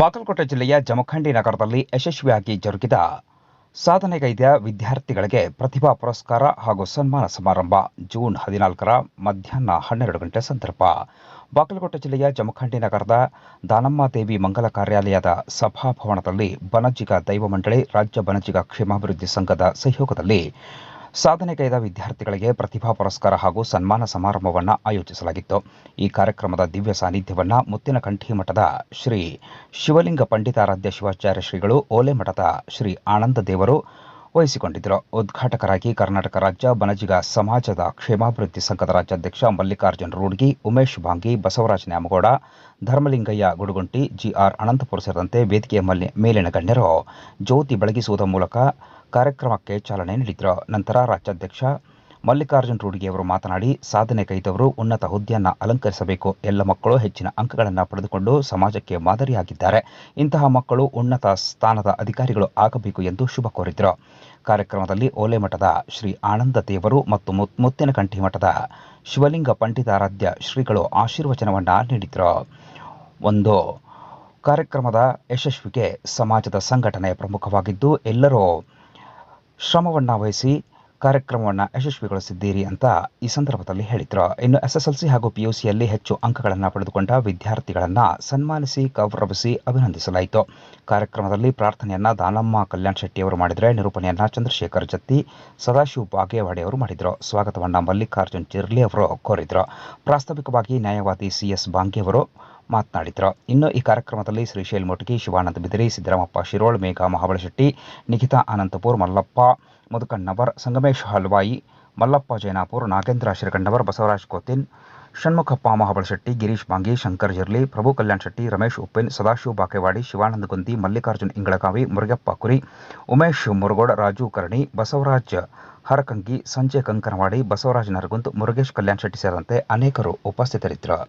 ಬಾಗಲಕೋಟೆ ಜಿಲ್ಲೆಯ ಜಮಖಂಡಿ ನಗರದಲ್ಲಿ ಯಶಸ್ವಿಯಾಗಿ ಜರುಗಿದ ಸಾಧನೆಗೈದ ವಿದ್ಯಾರ್ಥಿಗಳಿಗೆ ಪ್ರತಿಭಾ ಪುರಸ್ಕಾರ ಹಾಗೂ ಸನ್ಮಾನ ಸಮಾರಂಭ ಜೂನ್ ಹದಿನಾಲ್ಕರ ಮಧ್ಯಾಹ್ನ ಹನ್ನೆರಡು ಗಂಟೆ ಸಂದರ್ಭ. ಬಾಗಲಕೋಟೆ ಜಿಲ್ಲೆಯ ಜಮಖಂಡಿ ನಗರದ ದಾನಮ್ಮಾದೇವಿ ಮಂಗಲ ಕಾರ್ಯಾಲಯದ ಸಭಾಭವನದಲ್ಲಿ ಬನಜಿಗ ದೈವ ಮಂಡಳಿ, ರಾಜ್ಯ ಬನಜಿಗ ಕ್ಷೇಮಾಭಿವೃದ್ಧಿ ಸಂಘದ ಸಹಯೋಗದಲ್ಲಿ ಸಾಧನೆಗೈದ ವಿದ್ಯಾರ್ಥಿಗಳಿಗೆ ಪ್ರತಿಭಾ ಪುರಸ್ಕಾರ ಹಾಗೂ ಸನ್ಮಾನ ಸಮಾರಂಭವನ್ನು ಆಯೋಜಿಸಲಾಗಿತ್ತು. ಈ ಕಾರ್ಯಕ್ರಮದ ದಿವ್ಯ ಸಾನ್ನಿಧ್ಯವನ್ನು ಮುತ್ತಿನಕಂಠಿ ಮಠದ ಶ್ರೀ ಶಿವಲಿಂಗ ಪಂಡಿತಾರಾಧ್ಯ ಶಿವಾಚಾರ್ಯ ಶ್ರೀಗಳು ಓಲೆ ಮಠದ ಶ್ರೀ ಆನಂದ ದೇವರು ವಹಿಸಿಕೊಂಡಿದ್ದರು. ಉದ್ಘಾಟಕರಾಗಿ ಕರ್ನಾಟಕ ರಾಜ್ಯ ಬನಜಿಗ ಸಮಾಜದ ಕ್ಷೇಮಾಭಿವೃದ್ಧಿ ಸಂಘದ ರಾಜ್ಯಾಧ್ಯಕ್ಷ ಮಲ್ಲಿಕಾರ್ಜುನ ರೂಡ್ಗಿ, ಉಮೇಶ್ ಭಾಂಗಿ, ಬಸವರಾಜ ನ್ಯಾಮಗೌಡ, ಧರ್ಮಲಿಂಗಯ್ಯ ಗುಡುಗುಂಟಿ, ಜಿಆರ್ ಅನಂತಪುರ ಸೇರಿದಂತೆ ವೇದಿಕೆಯ ಮೇಲಿನ ಗಣ್ಯರು ಜ್ಯೋತಿ ಬೆಳಗಿಸುವುದರ ಮೂಲಕ ಕಾರ್ಯಕ್ರಮಕ್ಕೆ ಚಾಲನೆ ನೀಡಿದರು ನಂತರ ರಾಜ್ಯಾಧ್ಯಕ್ಷ ಮಲ್ಲಿಕಾರ್ಜುನ ರೂಢಿಗೆ ಅವರು ಮಾತನಾಡಿ, ಸಾಧನೆ ಕೈದವರು ಉನ್ನತ ಹುದ್ದೆಯನ್ನು ಅಲಂಕರಿಸಬೇಕು. ಎಲ್ಲ ಮಕ್ಕಳು ಹೆಚ್ಚಿನ ಅಂಕಗಳನ್ನು ಪಡೆದುಕೊಂಡು ಸಮಾಜಕ್ಕೆ ಮಾದರಿಯಾಗಿದ್ದಾರೆ. ಇಂತಹ ಮಕ್ಕಳು ಉನ್ನತ ಸ್ಥಾನದ ಅಧಿಕಾರಿಗಳು ಆಗಬೇಕು ಎಂದು ಶುಭ ಕೋರಿದರು. ಕಾರ್ಯಕ್ರಮದಲ್ಲಿ ಓಲೆಮಠದ ಶ್ರೀ ಆನಂದ ದೇವರು ಮತ್ತು ಮುತ್- ಮುತ್ತಿನಕಂಠಿ ಮಠದ ಶಿವಲಿಂಗ ಪಂಡಿತಾರಾಧ್ಯ ಶ್ರೀಗಳು ಆಶೀರ್ವಚನವನ್ನು ನೀಡಿದರು. ಒಂದು ಕಾರ್ಯಕ್ರಮದ ಯಶಸ್ವಿಗೆ ಸಮಾಜದ ಸಂಘಟನೆ ಪ್ರಮುಖವಾಗಿದ್ದು, ಎಲ್ಲರೂ ಶ್ರಮವನ್ನು ವಹಿಸಿ ಕಾರ್ಯಕ್ರಮವನ್ನು ಯಶಸ್ವಿಗೊಳಿಸಿದ್ದೀರಿ ಅಂತ ಈ ಸಂದರ್ಭದಲ್ಲಿ ಹೇಳಿದರು. ಇನ್ನು ಎಸ್ಎಸ್ಎಲ್ಸಿ ಹಾಗೂ ಪಿಯುಸಿಯಲ್ಲಿ ಹೆಚ್ಚು ಅಂಕಗಳನ್ನು ಪಡೆದುಕೊಂಡ ವಿದ್ಯಾರ್ಥಿಗಳನ್ನು ಸನ್ಮಾನಿಸಿ, ಗೌರವಿಸಿ ಅಭಿನಂದಿಸಲಾಯಿತು. ಕಾರ್ಯಕ್ರಮದಲ್ಲಿ ಪ್ರಾರ್ಥನೆಯನ್ನ ದಾನಮ್ಮ ಕಲ್ಯಾಣ್ ಶೆಟ್ಟಿ ಅವರು ಮಾಡಿದರೆ, ನಿರೂಪಣೆಯನ್ನ ಚಂದ್ರಶೇಖರ್ ಜತ್ತಿ, ಸದಾಶಿವ ಬಾಗೇವಾಡಿ ಅವರು ಮಾಡಿದರು. ಸ್ವಾಗತವನ್ನು ಮಲ್ಲಿಕಾರ್ಜುನ್ ಚಿರ್ಲಿ ಅವರು ಕೋರಿದರು. ಪ್ರಾಸ್ತಾವಿಕವಾಗಿ ನ್ಯಾಯವಾದಿ ಸಿಎಸ್ ಬಾಂಗೆ ಅವರು ಮಾತನಾಡಿದರು. ಇನ್ನು ಈ ಕಾರ್ಯಕ್ರಮದಲ್ಲಿ ಶ್ರೀಶೈಲ್ ಮೊಟಗಿ ಶಿವಾನಂದ ಬಿದಿರಿ, ಸಿದ್ದರಾಮಪ್ಪ ಶಿರೋಳ್, ಮೇಘಾ ಮಹಾಬಳಶೆಟ್ಟಿ ನಿಖಿತಾ ಅನಂತಪುರ್ ಮಲ್ಲಪ್ಪ ಮುದುಕಣ್ಣವರ್ ಸಂಗಮೇಶ್ ಹಲ್ವಾಯಿ, ಮಲ್ಲಪ್ಪ ಜೈನಾಪುರ್, ನಾಗೇಂದ್ರ ಶಿರಗಣ್ಣವರ್ ಬಸವರಾಜ್ ಕೋತಿನ್ ಷಣ್ಮುಖಪ್ಪ ಮಹಾಬಳಶೆಟ್ಟಿ ಗಿರೀಶ್ ಬಾಂಗಿ, ಶಂಕರ್ ಜಿರ್ಲಿ, ಪ್ರಭು ಕಲ್ಯಾಣ್ ಶೆಟ್ಟಿ, ರಮೇಶ್ ಉಪ್ಪಿನ್, ಸದಾಶಿವ ಬಾಕೇವಾಡಿ, ಶಿವಾನಂದ ಗುಂದಿ, ಮಲ್ಲಿಕಾರ್ಜುನ್ ಇಂಗಳಗಾವಿ, ಮುರುಗಪ್ಪ ಕುರಿ, ಉಮೇಶ್ ಮುರುಗೋಡ್, ರಾಜು ಕರ್ಣಿ, ಬಸವರಾಜ್ ಹರಕಂಗಿ ಸಂಜಯ್ ಕಂಕನವಾಡಿ, ಬಸವರಾಜ್ ನರಗುಂದ್ ಮುರುಗೇಶ್ ಕಲ್ಯಾಣ್ ಶೆಟ್ಟಿ ಸೇರಿದಂತೆ ಅನೇಕರು ಉಪಸ್ಥಿತರಿದ್ದರು.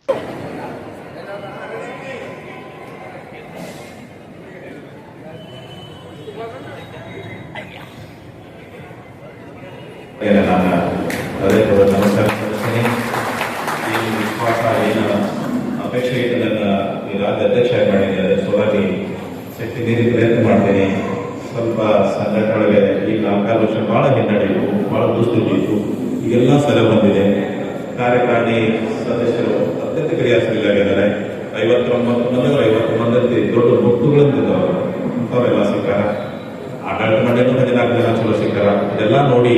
ನಾನು ನಮಸ್ಕಾರ ಸಲ್ಲಿಸ್ತೀನಿ ಈ ವಿಶ್ವಾಸ ಏನು ಅಪೇಕ್ಷೆ ನನ್ನ ಈ ರಾಜ್ಯ ಅಧ್ಯಕ್ಷ ಮಾಡಿದ್ದಾರೆ ಸಲುವಾಗಿ ಶಕ್ತಿ ಪ್ರಯತ್ನ ಮಾಡ್ತೀನಿ. ಸ್ವಲ್ಪ ಸಂಘಟನೆ ಒಳಗೆ ಈ ನಾಲ್ಕಾರು ವರ್ಷ ಭಾಳ ಹಿನ್ನಡೆಯಿತು ಭಾಳ ದುಸ್ಥಿತಿ ಇತ್ತು ಈಗೆಲ್ಲ ಬಂದಿದೆ. ಸದಸ್ಯರು ಅತ್ಯಂತ ಕ್ರಿಯಾಶೀಲರಾಗಿದ್ದಾರೆ ಐವತ್ತೊಂಬತ್ತು ಮಂದಿ ಐವತ್ತು ಮಂದಿ ದೊಡ್ಡ ಮುಟ್ಟುಗಳಿಂದ ಅಂಥವರೆಲ್ಲ ಸಿಕ್ಕಾರ? ಆಡಳಿತ ಮಂಡಳಿ ಹದಿನಾಲ್ಕು ಜನ ಚಲೋ ಸಿಕ್ಕಾರ? ಇದೆಲ್ಲ ನೋಡಿ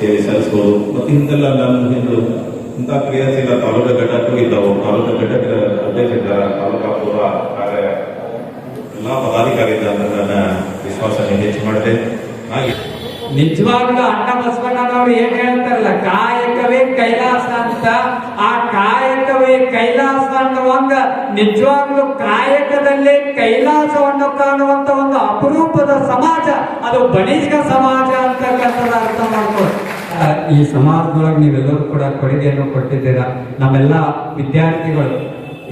ಸೇವೆ ಸಲ್ಲಿಸಬಹುದು ಮತ್ತು ಇಂತೆಲ್ಲ ನಾನು ಹಿಂದೆ ಇಂಥ ಕ್ರಿಯಾಶೀಲ ತಾಲೂಕು ಘಟಕಗಳು ಇದ್ದಾವೆ. ತಾಲೂಕು ಘಟಕ ಅಧ್ಯಕ್ಷರ ತಾಲೂಕಾ ಪೂರ್ವ ಕಾರ್ಯ ಎಲ್ಲ ಪದಾಧಿಕಾರಿ ನನ್ನ ವಿಶ್ವಾಸ ಹೆಚ್ಚು ಮಾಡಿದೆ ಹಾಗೆ ನಿಜವಾಗ್ಲೂ ಅಣ್ಣ ಬಸವಣ್ಣನವರು ಏನ್ ಹೇಳ್ತಾರಲ್ಲ, ಕಾಯಕವೇ ಕೈಲಾಸ ಅಂತ, ಆ ಕಾಯಕವೇ ಕೈಲಾಸ ಅನ್ನುವಂಗ ನಿಜವಾಗ್ಲೂ ಕಾಯಕದಲ್ಲೇ ಕೈಲಾಸವನ್ನು ಕಾಣುವಂತ ಒಂದು ಅಪರೂಪದ ಸಮಾಜ, ಅದು ಬಣಿಜ ಸಮಾಜ ಅಂತಕ್ಕಂಥದ್ದು ಅರ್ಥ ಮಾಡ್ಕೊಳ್ಳಿ. ಈ ಸಮಾಜದೊಳಗೆ ನೀವೆಲ್ಲರೂ ಕೂಡ ಕೊಡುಗೆಯನ್ನು ಕೊಟ್ಟಿದ್ದೀರಾ. ನಮ್ಮೆಲ್ಲ ವಿದ್ಯಾರ್ಥಿಗಳು,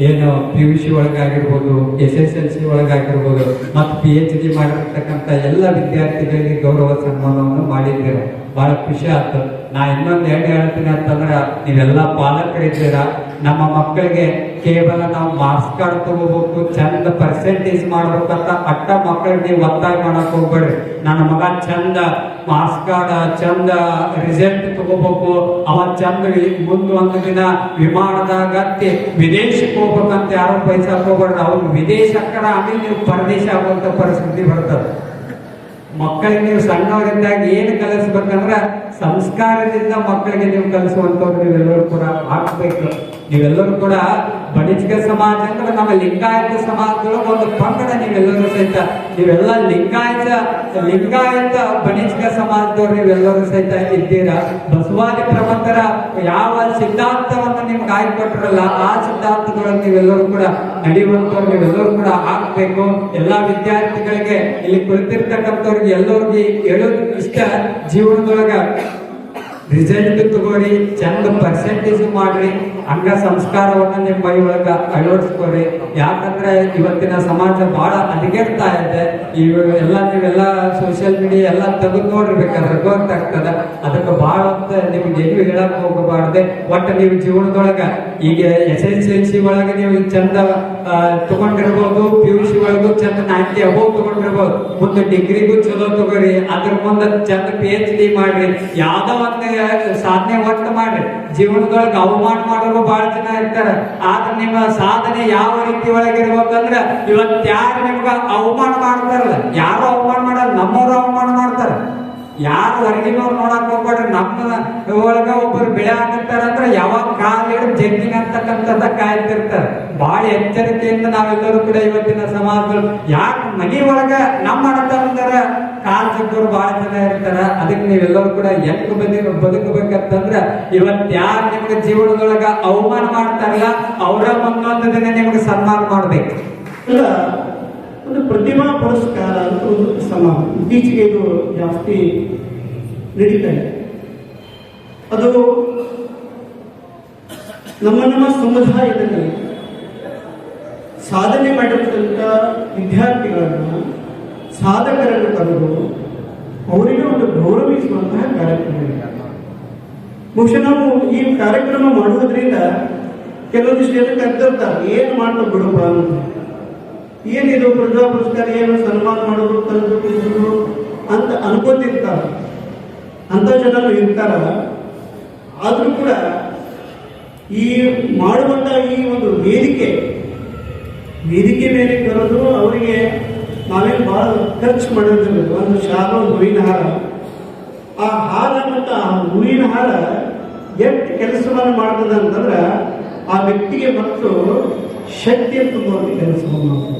ಏನು ಪಿ ಯು ಸಿ ಒಳಗಾಗಿರ್ಬೋದು ಎಸ್ ಎಸ್ ಎಲ್ ಸಿ ಒಳಗಾಗಿರ್ಬೋದು, ಮತ್ತು ಪಿ ಎಚ್ ಡಿ ಮಾಡಿರ್ತಕ್ಕಂಥ ಎಲ್ಲ ವಿದ್ಯಾರ್ಥಿಗಳಿಗೆ ಗೌರವ ಸನ್ಮಾನವನ್ನು ಮಾಡಿದ್ದೀರ. ಬಹಳ ಖುಷಿ ಆಯ್ತು ನಾ ಇನ್ನೊಂದು ಏನು ಹೇಳ್ತೀನಿ ಅಂತಂದ್ರೆ, ನೀವೆಲ್ಲ ಪಾಲಕರಿದ್ದೀರಾ ನಮ್ಮ ಮಕ್ಕಳಿಗೆ ಕೇವಲ ನಾವು ಮಾರ್ಕ್ಸ್ ಕಾರ್ಡ್ ತಗೋಬೇಕು, ಚಂದ ಪರ್ಸೆಂಟೇಜ್ ಮಾಡ್ಬೇಕಂತ ಅಟ್ಟ ಮಕ್ಕಳಿಗೆ ನೀವು ಒತ್ತಾಯ ಮಾಡಕ್ ಹೋಗ್ಬೇಡ್ರಿ. ನನ್ನ ಮಗ ಚಂದ ಮಾರ್ಕ್ಸ್ ಕಾರ್ಡ್ ಚಂದ ರಿಸಲ್ಟ್ ತಗೋಬೇಕು. ಅವ ಚಂದ ಮುಂದೆ ಒಂದು ದಿನ ವಿಮಾನದಾಗ ಹತ್ತಿ ವಿದೇಶಕ್ಕೆ ಹೋಗ್ಬೇಕಂತ ಯಾರು ಪೈಸಾ ಹೋಗ್ಬೇಡ್ರಿ. ಅವ್ರು ವಿದೇಶ ಕಡೆ ಆಮೇಲೆ ನೀವು ಪರದೇಶ ಆಗುವಂತ ಪರಿಸ್ಥಿತಿ ಬರ್ತದೆ. ಮಕ್ಕಳಿಗೆ ನೀವು ಸಣ್ಣವರಿದ್ದಾಗ ಏನು ಕಲಿಸ್ಬೇಕಂದ್ರ ಸಂಸ್ಕಾರದಿಂದ ಮಕ್ಕಳಿಗೆ ನೀವು ಕಲಿಸುವಂತವ್ರು ನೀವೆಲ್ಲರೂ ಕೂಡ ಆಗ್ಬೇಕು. ನೀವೆಲ್ಲರೂ ಕೂಡ ಬಣಿಜ್ಗ ಸಮಾಜ ಅಂದ್ರೆ ನಮ್ಮ ಲಿಂಗಾಯತ ಸಮಾಜದೊಳಗೆ ಒಂದು ಪಂಗಡ ನೀವೆಲ್ಲರೂ ಸಹಿತ, ನೀವೆಲ್ಲ ಲಿಂಗಾಯತ ಲಿಂಗಾಯತ ಬಣಿಜಿಗ ಸಮಾಜದವ್ರು ನೀವೆಲ್ಲರೂ ಸಹಿತ ಇದ್ದೀರಾ? ಬಸವಾದಿ ಪ್ರಮಂತರ ಯಾವ ಸಿದ್ಧಾಂತವನ್ನು ನಿಮ್ಗೆ ಆಯ್ಕೊಟ್ರಲ್ಲ ಆ ಸಿದ್ಧಾಂತದೊಳಗೆ ನೀವೆಲ್ಲರೂ ಕೂಡ ನಡೆಯುವಂತವ್ರು ನೀವೆಲ್ಲರೂ ಕೂಡ ಆಗ್ಬೇಕು. ಎಲ್ಲಾ ವಿದ್ಯಾರ್ಥಿಗಳಿಗೆ ಇಲ್ಲಿ ಕುಳಿತಿರ್ತಕ್ಕಂಥವ್ರಿಗೆ ಎಲ್ಲರಿಗೂ ಹೇಳೋದು ಇಷ್ಟ. ಜೀವನದೊಳಗ ರಿಸಲ್ಟ್ ತಗೋರಿ ಚಂದ ಪರ್ಸೆಂಟೇಜ್ ಮಾಡ್ರಿ, ಅಂಗ ಸಂಸ್ಕಾರವನ್ನ ನಿಮ್ಮ ಮೈ ಒಳಗ ಅಳವಡಿಸ್ಕೊರಿ ಯಾಕಂದ್ರೆ ಇವತ್ತಿನ ಸಮಾಜ ಬಹಳ ಅಲಿಗೆಡ್ತಾ ಇದೆ. ಇವ ಎಲ್ಲ ನೀವೆಲ್ಲ ಸೋಷಿಯಲ್ ಮೀಡಿಯಾ ಎಲ್ಲ ತೆಗೆದು ನೋಡಿರ್ಬೇಕಾದ್ರೆ ಗೊತ್ತಾಗ್ತದ. ಅದಕ್ಕೆ ಬಹಳ ಅಂತ ನಿಮ್ಗೆ ಏನು ಹೇಳಕ್ ಹೋಗಬಾರ್ದೆ, ಒಟ್ಟು ನೀವು ಜೀವನದೊಳಗ ಈಗ ಎಸ್ ಎಸ್ ಎಲ್ ಸಿ ಒಳಗೆ ನೀವು ಚಂದ ತಗೊಂಡಿರ್ಬೋದು ಪಿ ಯು ಸಿ ಒಳಗೂ ಚಂದ ನೈಂಟಿ ಅಬೋ ತಗೊಂಡಿರ್ಬೋದು. ಮುಂದೆ ಡಿಗ್ರಿಗೂ ಚಲೋ ತಗೋರಿ ಅದ್ರ ಮುಂದೆ ಚಂದ ಪಿ ಎಚ್ ಡಿ ಮಾಡ್ರಿ, ಯಾವ್ದೋ ಒಂದು ಸಾಧನೆ ಒಟ್ಟು ಮಾಡ್ರಿ. ಜೀವನದೊಳಗೆ ಅವಮಾನ ಮಾಡೋರು ಬಹಳ ಜನ ಇರ್ತಾರ. ಆದ್ರೆ ನಿಮ್ಮ ಸಾಧನೆ ಯಾವ ರೀತಿ ಒಳಗೆ ಇರ್ಬೇಕಂದ್ರ ಇವತ್ತು ಯಾರು ನಿಮ್ಗ ಅವಮಾನ ಮಾಡ್ತಾರಲ್ಲ. ಹೊರಗಿನವ್ರು ನೋಡಕ್ ಹೋಗ್ಬೇಡ್ರಿ. ನಮ್ಮ ಒಳಗ ಒಬ್ಬರು ಬೆಳೆ ಆಗಿರ್ತಾರ ಅಂದ್ರೆ ಯಾವಾಗ ಕಾಲ ಹಿಡಿದು ಜಗ್ಗಿನ ಅಂತಕ್ಕಂಥದ್ದ ಕಾಯ್ತಿರ್ತಾರ. ಬಹಳ ಎಚ್ಚರಿಕೆಯಿಂದ ನಾವೆಲ್ಲರೂ ಕೂಡ ಇವತ್ತಿನ ಸಮಾಜದಲ್ಲಿ ಯಾಕೆ ಮನಿ ಒಳಗ ನಮ್ಮ ಅಣ್ಣತಮ್ಮಂದರ ಕಾಲ್ ಜಗ್ಗೋರು ಬಹಳ ಜನ ಇರ್ತಾರ. ಅದಕ್ಕೆ ನೀವೆಲ್ಲರೂ ಕೂಡ ಎಂಟು ಬದಿ ಬದುಕಬೇಕಂತಂದ್ರ ಇವತ್ ಯಾರು ನಿಮ್ಗೆ ಜೀವನದೊಳಗ ಅವಮಾನ ಮಾಡ್ತಾರಲ್ಲ, ಅವರ ಮುಂದೊಂದು ದಿನ ನಿಮ್ಗೆ ಸನ್ಮಾನ ಮಾಡ್ಬೇಕು. ಒಂದು ಪ್ರತಿಭಾ ಪುರಸ್ಕಾರ ಅಂತ ಒಂದು ಸಮಾನ ಇತ್ತೀಚೆಗೆ ಇದು ಜಾಸ್ತಿ ನಡೀತಾ ಇದೆ ಅದು ನಮ್ಮ ನಮ್ಮ ಸಮುದಾಯದಲ್ಲಿ ಸಾಧನೆ ಮಾಡಿರ್ತಕ್ಕಂಥ ವಿದ್ಯಾರ್ಥಿಗಳನ್ನು, ಸಾಧಕರನ್ನು ಕರೆದು ಅವರಿಗೆ ಒಂದು ಗೌರವಿಸುವಂತಹ ಕಾರ್ಯಕ್ರಮ ಬಹುಶಃ ನಾವು ಈ ಕಾರ್ಯಕ್ರಮ ಮಾಡುವುದರಿಂದ ಕೆಲವೊಂದಿಷ್ಟು ಜನ ಕರೆದಿರ್ತಾರೆ ಏನು ಮಾಡಲು ಬಿಡುವ ಏನಿದು ಪ್ರಜಾ ಪುರಸ್ಕಾರ ಏನು ಸನ್ಮಾನ ಮಾಡೋದು, ತಂದು ಅಂತ ಅನ್ಕೋತಿರ್ತಾರ. ಅಂತ ಜನರು ಇರ್ತಾರ ಆದರೂ ಕೂಡ ಈ ಮಾಡುವಂತ ಈ ಒಂದು ವೇದಿಕೆ ವೇದಿಕೆ ಮೇಲೆ ಬರೋದು ಅವರಿಗೆ ನಾವೇನು ಬಹಳ ಖರ್ಚು ಮಾಡಿರ್ತೀವಿ ಒಂದು ಶಾಲ ಹೂವಿನ ಹಾರ. ಆ ಹಾರ ಮತ್ತು ಆ ಹೂವಿನ ಹಾರ ಎಷ್ಟು ಕೆಲಸವನ್ನು ಮಾಡ್ತದೆ ಅಂತಂದ್ರೆ ಆ ವ್ಯಕ್ತಿಗೆ ಮತ್ತು ಶಕ್ತಿ ತುಂಬುವಂತ ಕೆಲಸವನ್ನು ಮಾಡ್ತದೆ.